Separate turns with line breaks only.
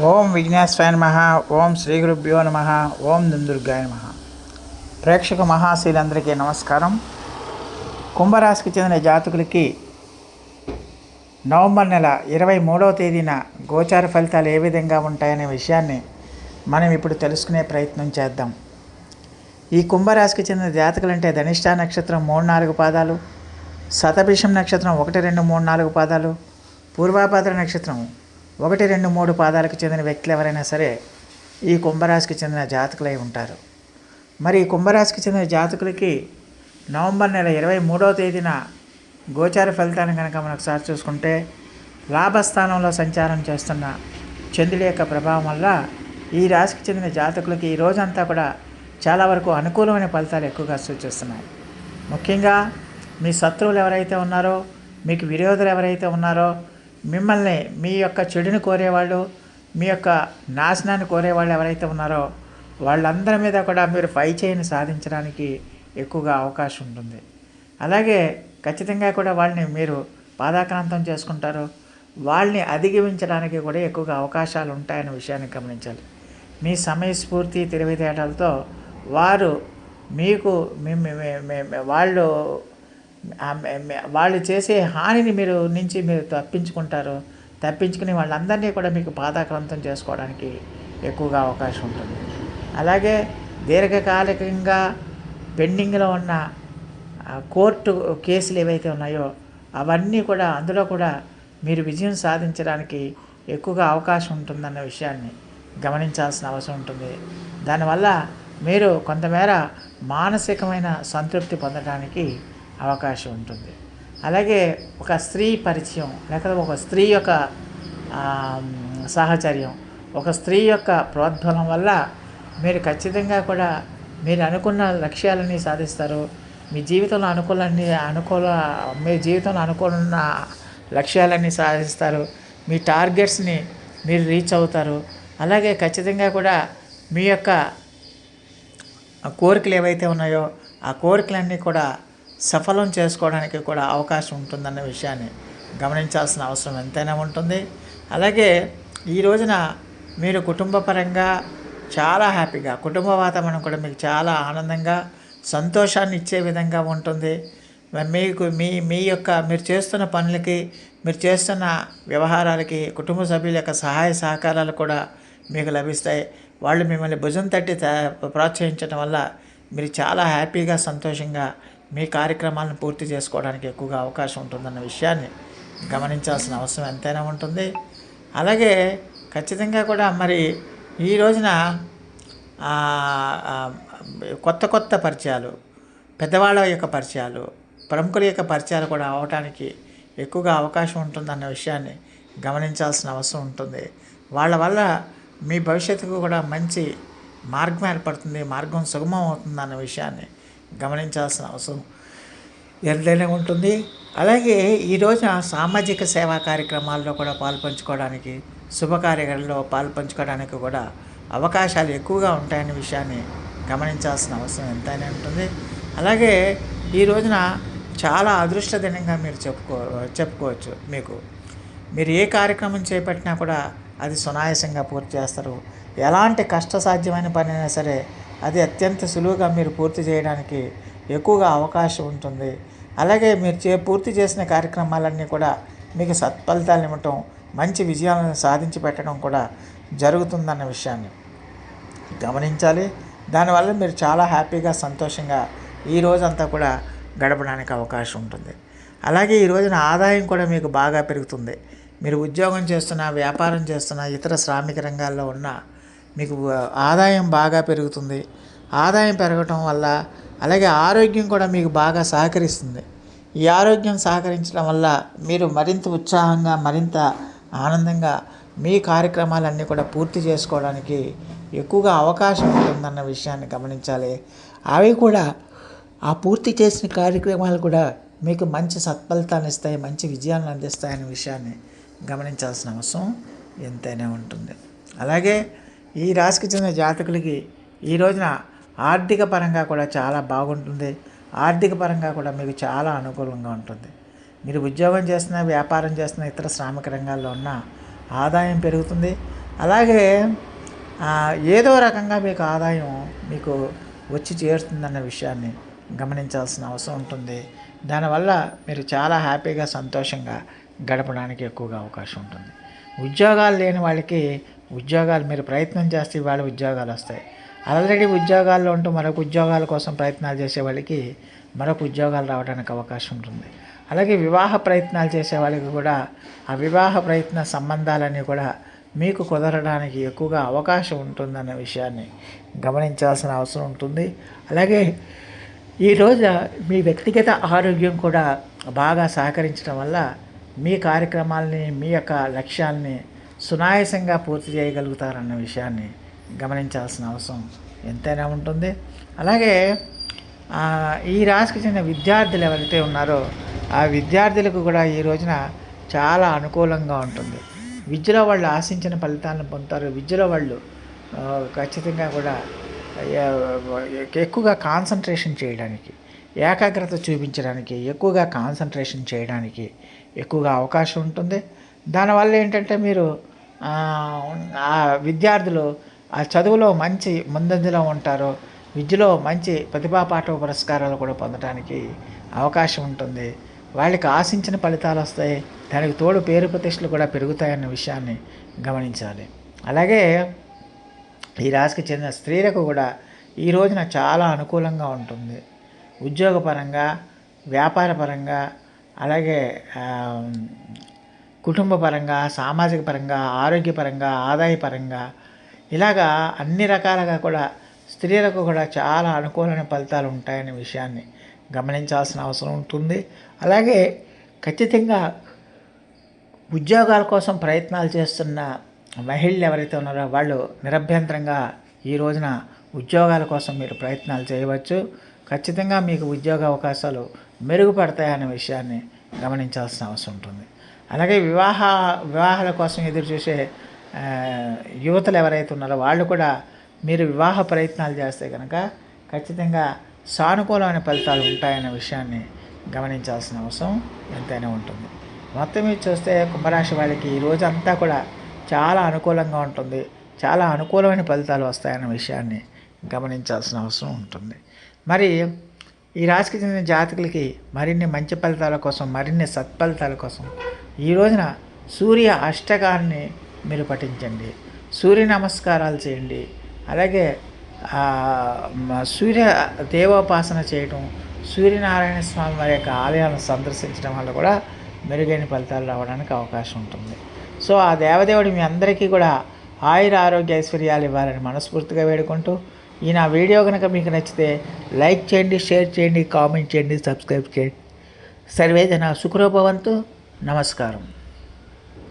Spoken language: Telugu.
ఓం విఘ్నేశ్వరాయ నమ ఓం శ్రీ గురుభ్యో నమ ఓం దుందుర్గాయ నమ. ప్రేక్షక మహాశీలందరికీ నమస్కారం. కుంభరాశికి చెందిన జాతకులకి నవంబర్ నెల ఇరవై మూడవ తేదీన గోచార ఫలితాలు ఏ విధంగా ఉంటాయనే విషయాన్ని మనం ఇప్పుడు తెలుసుకునే ప్రయత్నం చేద్దాం. ఈ కుంభరాశికి చెందిన జాతకులు అంటే ధనిష్ట నక్షత్రం మూడు నాలుగు పాదాలు శతభిషం నక్షత్రం ఒకటి రెండు మూడు నాలుగు పాదాలు పూర్వాభాద్ర నక్షత్రం ఒకటి రెండు మూడు పాదాలకు చెందిన వ్యక్తులు ఎవరైనా సరే ఈ కుంభరాశికి చెందిన జాతకులై ఉంటారు. మరి ఈ కుంభరాశికి చెందిన జాతకులకి నవంబర్ నెల ఇరవై మూడవ తేదీన గోచార ఫలితాన్ని కనుక మనం ఒకసారి చూసుకుంటే లాభస్థానంలో సంచారం చేస్తున్న చంద్రుడి యొక్క ప్రభావం వల్ల ఈ రాశికి చెందిన జాతకులకి ఈ రోజంతా కూడా చాలా వరకు అనుకూలమైన ఫలితాలు ఎక్కువగా సూచిస్తున్నాయి. ముఖ్యంగా మీ శత్రువులు ఎవరైతే ఉన్నారో మీకు విరోధులు ఎవరైతే ఉన్నారో మిమ్మల్ని మీ యొక్క చెడుని కోరేవాళ్ళు మీ యొక్క నాశనాన్ని కోరేవాళ్ళు ఎవరైతే ఉన్నారో వాళ్ళందరి మీద కూడా మీరు పై చేయిని సాధించడానికి ఎక్కువగా అవకాశం ఉంటుంది. అలాగే ఖచ్చితంగా కూడా వాళ్ళని మీరు పాదాక్రాంతం చేసుకుంటారు. వాళ్ళని అధిగమించడానికి కూడా ఎక్కువగా అవకాశాలు ఉంటాయనే విషయాన్ని గమనించాలి. మీ సమయస్ఫూర్తి తెలివితేటలతో వారు మీకు మిమ్మ వాళ్ళు వాళ్ళు చేసే హానిని మీరు నుంచి మీరు తప్పించుకుంటారు. తప్పించుకుని వాళ్ళందరినీ కూడా మీకు బాధాక్రాంతం చేసుకోవడానికి ఎక్కువగా అవకాశం ఉంటుంది. అలాగే దీర్ఘకాలికంగా పెండింగ్లో ఉన్న కోర్టు కేసులు ఏవైతే ఉన్నాయో అవన్నీ కూడా అందులో కూడా మీరు విజయం సాధించడానికి ఎక్కువగా అవకాశం ఉంటుందన్న విషయాన్ని గమనించాల్సిన అవసరం ఉంటుంది. దానివల్ల మీరు కొంతమేర మానసికమైన సంతృప్తి పొందడానికి అవకాశం ఉంటుంది. అలాగే ఒక స్త్రీ పరిచయం లేకపోతే ఒక స్త్రీ యొక్క సాహచర్యం ఒక స్త్రీ యొక్క ప్రోద్బలం వల్ల మీరు ఖచ్చితంగా కూడా మీరు అనుకున్న లక్ష్యాలన్నీ సాధిస్తారు. మీ జీవితంలో అనుకూలన్నీ అనుకూల మీ జీవితంలో అనుకూలన్న లక్ష్యాలన్నీ సాధిస్తారు. మీ టార్గెట్స్ని మీరు రీచ్ అవుతారు. అలాగే ఖచ్చితంగా కూడా మీ యొక్క కోరికలు ఏవైతే ఉన్నాయో ఆ కోరికలన్నీ కూడా సఫలం చేసుకోవడానికి కూడా అవకాశం ఉంటుందన్న విషయాన్ని గమనించాల్సిన అవసరం ఎంతైనా ఉంటుంది. అలాగే ఈ రోజున మీరు కుటుంబపరంగా చాలా హ్యాపీగా కుటుంబ వాతావరణం కూడా మీకు చాలా ఆనందంగా సంతోషాన్ని ఇచ్చే విధంగా ఉంటుంది. మీకు మీ మీ యొక్క మీరు చేస్తున్న పనులకి మీరు చేస్తున్న వ్యవహారాలకి కుటుంబ సభ్యుల యొక్క సహాయ సహకారాలు కూడా మీకు లభిస్తాయి. వాళ్ళు మిమ్మల్ని భుజం తట్టి ప్రోత్సహించడం వల్ల మీరు చాలా హ్యాపీగా సంతోషంగా మీ కార్యక్రమాలను పూర్తి చేసుకోవడానికి ఎక్కువగా అవకాశం ఉంటుందన్న విషయాన్ని గమనించాల్సిన అవసరం ఎంతైనా ఉంటుంది. అలాగే ఖచ్చితంగా కూడా మరి ఈ రోజున కొత్త కొత్త పరిచయాలు పెద్దవాళ్ళ యొక్క పరిచయాలు ప్రముఖుల యొక్క పరిచయాలు కూడా అవటానికి ఎక్కువగా అవకాశం ఉంటుందన్న విషయాన్ని గమనించాల్సిన అవసరం ఉంటుంది. వాళ్ళ వల్ల మీ భవిష్యత్తుకు కూడా మంచి మార్గం ఏర్పడుతుంది మార్గం సుగమం అవుతుందన్న విషయాన్ని గమనించాల్సిన అవసరం ఎంతైనా ఉంటుంది. అలాగే ఈ రోజున సామాజిక సేవా కార్యక్రమాల్లో కూడా పాల్పంచుకోవడానికి శుభకార్యాలలో పాల్పంచుకోవడానికి కూడా అవకాశాలు ఎక్కువగా ఉంటాయనే విషయాన్ని గమనించాల్సిన అవసరం ఎంతైనా ఉంటుంది. అలాగే ఈ రోజున చాలా అదృష్ట దినంగా మీరు చెప్పుకో చెప్పుకోవచ్చు మీకు. మీరు ఏ కార్యక్రమం చేపట్టినా కూడా అది సునాయాసంగా పూర్తి చేస్తారు. ఎలాంటి కష్టసాధ్యమైన పని అయినా సరే అది అత్యంత సులువుగా మీరు పూర్తి చేయడానికి ఎక్కువగా అవకాశం ఉంటుంది. అలాగే మీరు చే పూర్తి చేసిన కార్యక్రమాలన్నీ కూడా మీకు సత్ఫలితాలు ఇవ్వటం మంచి విజయాలను సాధించి పెట్టడం కూడా జరుగుతుందన్న విషయాన్ని గమనించాలి. దానివల్ల మీరు చాలా హ్యాపీగా సంతోషంగా ఈ రోజంతా కూడా గడపడానికి అవకాశం ఉంటుంది. అలాగే ఈ రోజున ఆదాయం కూడా మీకు బాగా పెరుగుతుంది. మీరు ఉద్యోగం చేస్తున్న వ్యాపారం చేస్తున్న ఇతర శ్రామిక రంగాల్లో ఉన్న మీకు ఆదాయం బాగా పెరుగుతుంది. ఆదాయం పెరగటం వల్ల అలాగే ఆరోగ్యం కూడా మీకు బాగా సహకరిస్తుంది. ఈ ఆరోగ్యం సహకరించడం వల్ల మీరు మరింత ఉత్సాహంగా మరింత ఆనందంగా మీ కార్యక్రమాలన్నీ కూడా పూర్తి చేసుకోవడానికి ఎక్కువగా అవకాశం ఉంటుందన్న విషయాన్ని గమనించాలి. అవి కూడా ఆ పూర్తి చేసిన కార్యక్రమాలు కూడా మీకు మంచి సత్ఫలితాన్ని ఇస్తాయి మంచి విజయాలను అందిస్తాయనే విషయాన్ని గమనించాల్సిన అవసరం ఎంతైనా ఉంటుంది. అలాగే ఈ రాశికి చెందిన జాతకులకి ఈ రోజున ఆర్థిక పరంగా కూడా చాలా బాగుంటుంది. ఆర్థిక పరంగా కూడా మీకు చాలా అనుకూలంగా ఉంటుంది. మీరు ఉద్యోగం చేస్తున్న వ్యాపారం చేస్తున్న ఇతర శ్రామిక రంగాల్లో ఉన్న ఆదాయం పెరుగుతుంది. అలాగే ఏదో రకంగా మీకు ఆదాయం మీకు వచ్చి చేరుతుందన్న విషయాన్ని గమనించాల్సిన అవసరం ఉంటుంది. దానివల్ల మీరు చాలా హ్యాపీగా సంతోషంగా గడపడానికి ఎక్కువగా అవకాశం ఉంటుంది. ఉద్యోగాలు లేని వాళ్ళకి ఉద్యోగాలు మీరు ప్రయత్నం చేస్తే ఇవాళ ఉద్యోగాలు వస్తాయి. ఆల్రెడీ ఉద్యోగాల్లో ఉంటూ మరొక ఉద్యోగాల కోసం ప్రయత్నాలు చేసే వాళ్ళకి మరొక ఉద్యోగాలు రావడానికి అవకాశం ఉంటుంది. అలాగే వివాహ ప్రయత్నాలు చేసే వాళ్ళకి కూడా ఆ వివాహ ప్రయత్న సంబంధాలన్నీ కూడా మీకు కుదరడానికి ఎక్కువగా అవకాశం ఉంటుందన్న విషయాన్ని గమనించాల్సిన అవసరం ఉంటుంది. అలాగే ఈరోజు మీ వ్యక్తిగత ఆరోగ్యం కూడా బాగా సహకరించడం వల్ల మీ కార్యక్రమాలని మీ యొక్క లక్ష్యాల్ని సునాయాసంగా పూర్తి చేయగలుగుతారన్న విషయాన్ని గమనించాల్సిన అవసరం ఎంతైనా ఉంటుంది. అలాగే ఈ రాశికి చెందిన విద్యార్థులు ఎవరైతే ఉన్నారో ఆ విద్యార్థులకు కూడా ఈ రోజున చాలా అనుకూలంగా ఉంటుంది. విద్యలో వాళ్ళు ఆశించిన ఫలితాలను పొందుతారు. విద్యలో వాళ్ళు ఖచ్చితంగా కూడా ఎక్కువగా కాన్సన్ట్రేషన్ చేయడానికి ఏకాగ్రత చూపించడానికి ఎక్కువగా కాన్సన్ట్రేషన్ చేయడానికి ఎక్కువగా అవకాశం ఉంటుంది. దానివల్ల ఏంటంటే మీరు ఆ విద్యార్థులు ఆ చదువులో మంచి ముందంజలో ఉంటారు విద్యలో మంచి ప్రతిభా పాఠవ పురస్కారాలు కూడా పొందడానికి అవకాశం ఉంటుంది. వాళ్ళకి ఆశించిన ఫలితాలు వస్తాయి. దానికి తోడు పేరు ప్రతిష్టలు కూడా పెరుగుతాయన్న విషయాన్ని గమనించాలి. అలాగే ఈ రాశికి చెందిన స్త్రీలకు కూడా ఈ రోజున చాలా అనుకూలంగా ఉంటుంది. ఉద్యోగపరంగా వ్యాపారపరంగా అలాగే కుటుంబపరంగా సామాజిక పరంగా ఆరోగ్యపరంగా ఆదాయపరంగా ఇలాగా అన్ని రకాలుగా కూడా స్త్రీలకు కూడా చాలా అనుకూలమైన ఫలితాలు ఉంటాయనే విషయాన్ని గమనించాల్సిన అవసరం ఉంటుంది. అలాగే ఖచ్చితంగా ఉద్యోగాల కోసం ప్రయత్నాలు చేస్తున్న మహిళలు ఎవరైతే ఉన్నారో వాళ్ళు నిరభ్యంతరంగా ఈ రోజున ఉద్యోగాల కోసం మీరు ప్రయత్నాలు చేయవచ్చు. ఖచ్చితంగా మీకు ఉద్యోగ అవకాశాలు మెరుగుపడతాయనే విషయాన్ని గమనించాల్సిన అవసరం ఉంటుంది. అలాగే వివాహ వివాహాల కోసం ఎదురు చూసే యువతలు ఎవరైతే ఉన్నారో వాళ్ళు కూడా మీరు వివాహ ప్రయత్నాలు చేస్తే కనుక ఖచ్చితంగా సానుకూలమైన ఫలితాలు ఉంటాయన్న విషయాన్ని గమనించాల్సిన అవసరం ఎంతైనా ఉంటుంది. మొత్తం మీద చూస్తే కుంభరాశి వాళ్ళకి ఈ రోజు అంతా కూడా చాలా అనుకూలంగా ఉంటుంది. చాలా అనుకూలమైన ఫలితాలు వస్తాయన్న విషయాన్ని గమనించాల్సిన అవసరం ఉంటుంది. మరి ఈ రాశికి చెందిన జాతకులకి మరిన్ని మంచి ఫలితాల కోసం మరిన్ని సత్ఫలితాల కోసం ఈ రోజున సూర్య అష్టకాన్ని మీరు పఠించండి. సూర్య నమస్కారాలు చేయండి. అలాగే సూర్య దేవోపాసన చేయటం సూర్యనారాయణ స్వామి వారి యొక్క ఆలయాలను సందర్శించడం వల్ల కూడా మెరుగైన ఫలితాలు రావడానికి అవకాశం ఉంటుంది. సో ఆ దేవదేవుడు మీ అందరికీ కూడా ఆయుర ఆరోగ్య ఐశ్వర్యాలు ఇవ్వాలని మనస్ఫూర్తిగా వేడుకుంటూ ఈ నా వీడియో కనుక మీకు నచ్చితే లైక్ చేయండి షేర్ చేయండి కామెంట్ చేయండి సబ్స్క్రైబ్ చేయండి. సర్వేదన జన నమస్కారం.